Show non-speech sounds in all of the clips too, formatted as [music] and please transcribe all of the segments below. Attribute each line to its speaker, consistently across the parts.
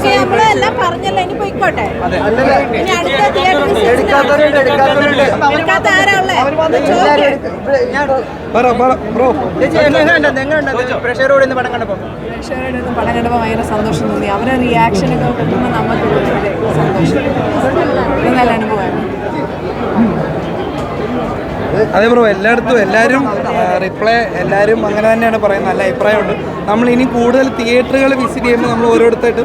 Speaker 1: Okay എല്ലാം പറഞ്ഞല്ലോ ഇനി പോയിക്കോട്ടെ. ഇനി അടുത്ത
Speaker 2: പ്രഷറോട് പടം കണ്ടപ്പോ?
Speaker 3: പടം ഭയങ്കര സന്തോഷം തോന്നി. അവരുടെ റിയാക്ഷനൊക്കെ കിട്ടുമ്പോൾ നമുക്ക് സന്തോഷം. നല്ല അനുഭവമായിരുന്നു.
Speaker 4: അതെ ബ്രോ എല്ലായിടത്തും എല്ലാവരും റിപ്ലൈ എല്ലാവരും അങ്ങനെ തന്നെയാണ് പറയുന്നത്. നല്ല അഭിപ്രായമുണ്ട്. നമ്മൾ ഇനി കൂടുതൽ തിയേറ്ററുകൾ വിസിറ്റ് ചെയ്യുമ്പോൾ നമ്മൾ ഓരോരുത്തരായിട്ട്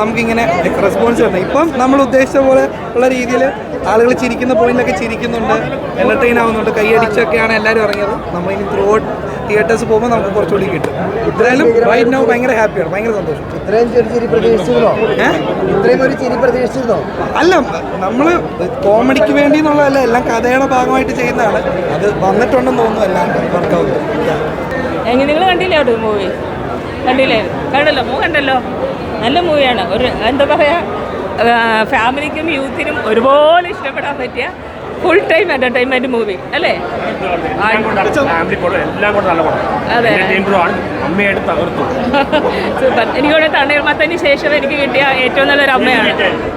Speaker 4: നമുക്കിങ്ങനെ റെസ്പോൺസ് ഉണ്ട് ഇപ്പം നമ്മൾ ഉദ്ദേശിച്ച പോലെ ഉള്ള രീതിയിൽ ആളുകൾ ചിരിക്കുന്ന പോയിന്റിലൊക്കെ ചിരിക്കുന്നുണ്ട്. എന്റർടൈൻ ആവുന്നുണ്ട്. കൈയടിച്ചൊക്കെയാണ് എല്ലാവരും ഇറങ്ങിയത്. നമ്മൾ ഇനി ത്രൂ ഔട്ട് തിയേറ്റേഴ്സ് പോകുമ്പോൾ നമുക്ക് കുറച്ചുകൂടി കിട്ടും. ഇത്രയും റൈറ്റ് നൗ ഭയങ്കര ഹാപ്പിയാണ് ഭയങ്കര സന്തോഷം.
Speaker 2: ഇത്രയും ഒരു ചിരി പ്രതീക്ഷിച്ചിരുന്നോ? ഇത്രയും ഒരു ചിരി പ്രതീക്ഷിച്ചിരുന്നോ?
Speaker 4: അല്ല നമ്മൾ കോമഡിക്ക് വേണ്ടി എന്നുള്ളതല്ല എല്ലാം കഥയുടെ ഭാഗമായിട്ട് ചെയ്യുന്നതാണ്. അത് വന്നിട്ടുണ്ടെന്ന് തോന്നുന്നു എല്ലാം വർക്കൗട്ട്
Speaker 5: എങ്ങനെ? നിങ്ങൾ കണ്ടില്ലേ അവിടെ മൂവി കണ്ടില്ലേ? കണ്ടല്ലോ? മൂ കണ്ടല്ലോ നല്ല മൂവിയാണ്. ഒരു എന്താ പറയുക ഫാമിലിക്കും യൂത്തിനും ഒരുപോലെ ഇഷ്ടപ്പെടാൻ പറ്റിയ ഫുൾ ടൈം എന്റർടൈൻമെന്റ് മൂവി അല്ലേ? അതെ. [laughs] സൂപ്പർ എനിക്കിവിടെ തണ്ണീർമത്തതിന് ശേഷം എനിക്ക് കിട്ടിയ ഏറ്റവും നല്ലൊരു അമ്മയാണ്.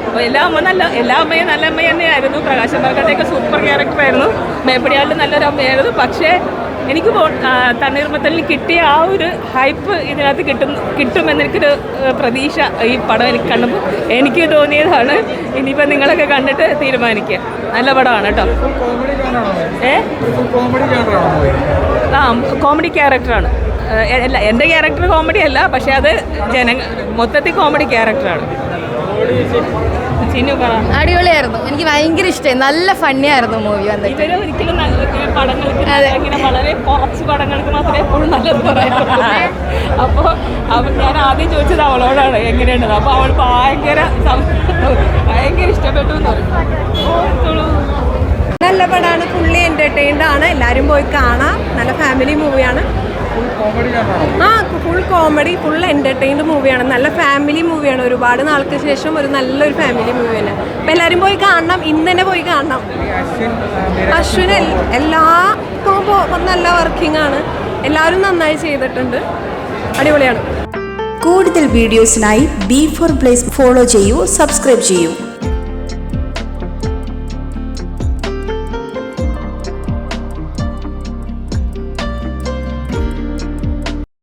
Speaker 5: അപ്പോൾ എല്ലാ അമ്മ നല്ല എല്ലാ അമ്മയും നല്ല അമ്മ തന്നെയായിരുന്നു. പ്രകാശം ബർക്കട്ടയൊക്കെ സൂപ്പർ ക്യാരക്ടറായിരുന്നു മേപ്പടിയാളിൽ നല്ലൊരു അമ്മയായിരുന്നു. പക്ഷേ എനിക്ക് തണ്ണീർമത്തലിൽ കിട്ടിയ ആ ഒരു ഹൈപ്പ് ഇതിനകത്ത് കിട്ടും കിട്ടുമെന്നെനിക്കൊരു എനിക്കൊരു പ്രതീക്ഷ ഈ പടം എനിക്ക് കണ്ടപ്പോൾ എനിക്ക് തോന്നിയതാണ്. ഇനിയിപ്പോൾ നിങ്ങളൊക്കെ കണ്ടിട്ട് തീരുമാനിക്കുക. നല്ല പടമാണ് കേട്ടോ. ഏ? ആ കോമഡി ക്യാരക്ടറാണ് അല്ല എന്റെ ക്യാരക്ടർ കോമഡി അല്ല പക്ഷേ അത് ജന മൊത്തത്തിൽ കോമഡി ക്യാരക്ടറാണ്
Speaker 6: അടിപൊളിയായിരുന്നു. എനിക്ക് ഭയങ്കര ഇഷ്ടമായി നല്ല ഫണ്ണിയായിരുന്നു മൂവി വന്നിട്ട്.
Speaker 5: ഒരിക്കലും വളരെ കുറച്ച് പടങ്ങൾക്ക് മാത്രമേ എപ്പോഴും നല്ലത് പറയാറുള്ളൂ. അപ്പോൾ അവൾ ഞാൻ ആദ്യം ചോദിച്ചത് അവളോടാണ് എങ്ങനെയുണ്ടത് അപ്പോൾ അവൾ ഭയങ്കര സം- ഭയങ്കര ഇഷ്ടപ്പെട്ടു എന്ന്
Speaker 1: നല്ല പടമാണ് ഫുള്ളി എന്റർടൈൻഡ് ആണ്. എല്ലാവരും പോയി കാണാം. നല്ല ഫാമിലി മൂവിയാണ് ആ ഫുൾ കോമഡി ഫുൾ എന്റർടൈൻഡ് മൂവിയാണ് നല്ല ഫാമിലി മൂവിയാണ് ഒരുപാട് നാൾക്ക് ശേഷം ഒരു നല്ലൊരു ഫാമിലി മൂവിയാണ് അപ്പം എല്ലാവരും പോയി കാണണം. ഇന്ന് തന്നെ പോയി കാണണം. അശ്വിൻ എല്ലാ കോമ്പോ നല്ല വർക്കിംഗ് ആണ്. എല്ലാവരും നന്നായി ചെയ്തിട്ടുണ്ട്. അടിപൊളിയാണ്.
Speaker 7: കൂടുതൽ വീഡിയോസിനായി ബി ഫോർ പ്ലേസ് ഫോളോ ചെയ്യൂ സബ്സ്ക്രൈബ് ചെയ്യൂ.